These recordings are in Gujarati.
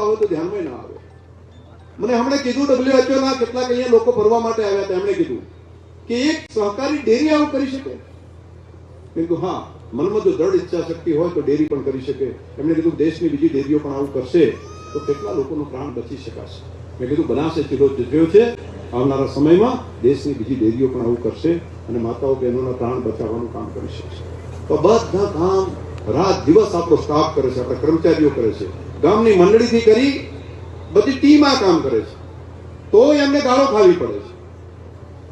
મેં કીધું, હા મનમાં છે. આવનારા સમયમાં દેશની બીજી ડેરીઓ પણ આવું કરશે અને માતાઓ બહેનોના પ્રાણ બચાવવાનું કામ કરી શકશે. તો બધા કામ રાત દિવસ આપણો સ્ટાફ કરે છે, આપણા કર્મચારીઓ કરે છે. ગામની મંડળીથી કરી બધી ટીમાં કામ કરે છે. તો એમને ગાળો ખાવી પડે છે.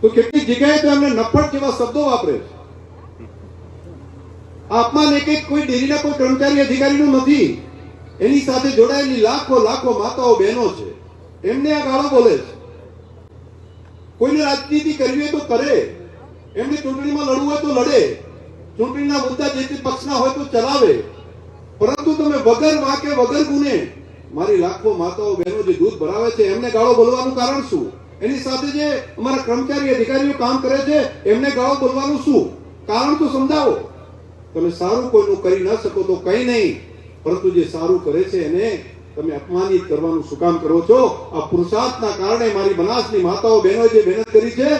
તો કેટલીક જગ્યાએ તો એમને નફટ જેવા શબ્દો વાપરે છે. આ અપમાન એક એક કોઈ ડેરીના કોઈ કર્મચારી અધિકારીનું નથી. એની સાથે જોડાયેલી લાખો લાખો માતાઓ બહેનો છે. એમને આ ગાળો બોલે છે. કોઈને રાજનીતિ કરવી હોય તો કરે. એમને ચૂંટણીમાં લડવું હોય તો લડે. ચૂંટણીના મુદ્દા જે તે પક્ષના હોય તો ચલાવે. પરંતુ તમે વગર વાકે, વગર ગુને, મારી લાખો માતાઓ, બહેનો જે દૂધ ભરાવે છે, એમને ગાળો બોલવાનું કારણ શું? એની સાથે જે અમારા કર્મચારી, અધિકારીઓ કામ કરે છે, એમને ગાળો બોલવાનું શું? કારણ તો સમજાવો. તમે સારું કોઈનું કરી ન શકો તો કઈ નહીં, પરંતુ જે સારું કરે છે એને તમે અપમાનિત કરવાનું શું કામ કરો છો? આ પુરુષાર્થના કારણે મારી બનાસની માતાઓ બહેનો જે મહેનત કરી છે,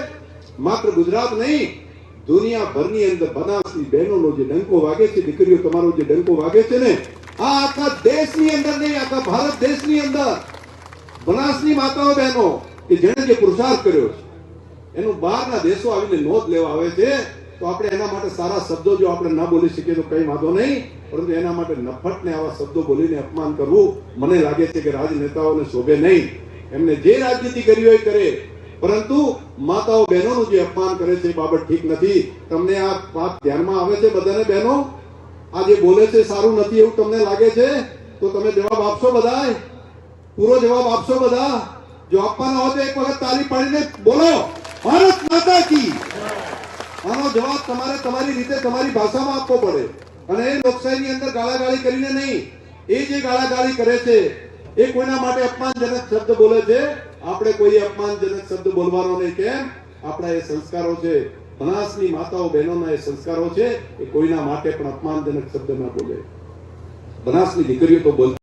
માત્ર ગુજરાત નહીં દુનિયાભરની અંદર બનાસની બહેનોનો જે ડંકો વાગે છે, દીકરીઓ તમારો જે ડંકો વાગે છે ને, આ આખા દેશની અંદર નહીં, આખા ભારત દેશની અંદર. બનાસની માતાઓ બહેનો, કે જેણે જે પુરુષાર્થ કર્યો છે, એનું બહારના દેશો આવીને નોંધ લેવા આવે છે, તો આપણે એના માટે સારા શબ્દો જો આપણે ના બોલી શકીએ તો કઈ વાંધો નહીં, પરંતુ એના માટે નફટને આવા શબ્દો બોલીને અપમાન કરવું મને લાગે છે કે રાજનેતાઓને શોભે નહીં. એમને જે રાજનીતિ કરી હોય કરે. પરંતુ માતાઓ બહેનોનું જે અપમાન કરે છે એ બાબત ઠીક નથી. તમને આ વાત ધ્યાનમાં આવે છે બધાને બહેનો? આ જે બોલે છે સારું નથી એવું તમને લાગે છે? તો તમે જવાબ આપશો બધા પૂરો જવાબ આપશો બધા? જો આપવાના હોય તો એક વખત તાલી પાડીને બોલો. ભારત માતા કી. આનો જવાબ તમારે તમારી રીતે તમારી ભાષામાં આપવો પડે. અને એ લોકશાહીની અંદર ગાળાગાળી કરીને નહીં. એ જે ગાળાગાળી કરે છે, એ કોઈના માટે અપમાનજનક શબ્દ બોલે છે આપણે કોઈ અપમાનજનક શબ્દ બોલવાનો નહીં, કેમ? આપણા એ સંસ્કારો છે, બનાસની માતાઓ બહેનોના એ સંસ્કારો છે, એ કોઈના માટે પણ અપમાનજનક શબ્દ ના બોલે. બનાસની દીકરીઓ તો બોલતી